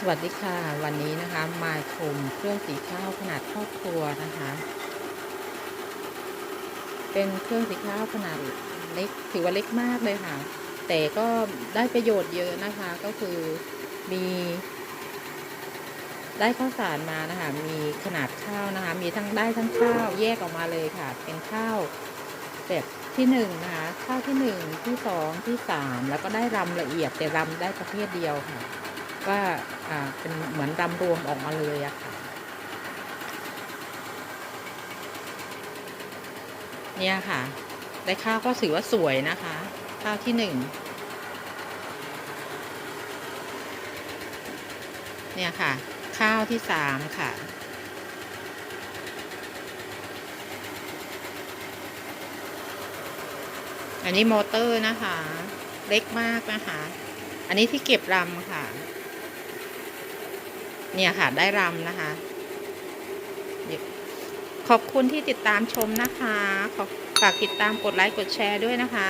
สวัสดีค่ะ วันนี้นะคะมาชมเครื่องสีข้าวขนาดครอบครัวนะคะ เป็นเครื่องสีข้าวขนาดเล็กถือว่าเล็กมากเลยค่ะ แต่ก็ได้ประโยชน์เยอะนะคะก็คือมี ได้ข้าวสารมานะคะ มีขนาดข้าวนะคะ มีทั้งได้ทั้งข้าวแยกออกมาเลยค่ะ เป็นข้าวแบบที่หนึ่งนะคะข้าวที่หนึ่งที่สองที่สามแล้วก็ได้รำละเอียดแต่รำได้ประเภทเดียวค่ะ ว่าอ่าเป็นเหมือนรำรวมออกมาเลยอะค่ะ เนี่ยค่ะ ได้ข้าวก็ถือว่าสวยนะคะ ข้าวที่หนึ่งเนี่ยค่ะ ข้าวที่สามค่ะอันนี้มอเตอร์นะคะ เล็กมากนะคะ อันนี้ที่เก็บรำค่ะ เนี่ยค่ะได้รำนะคะ ขอบคุณที่ติดตามชมนะคะ ขอฝากติดตามกดไลค์กดแชร์ด้วยนะคะ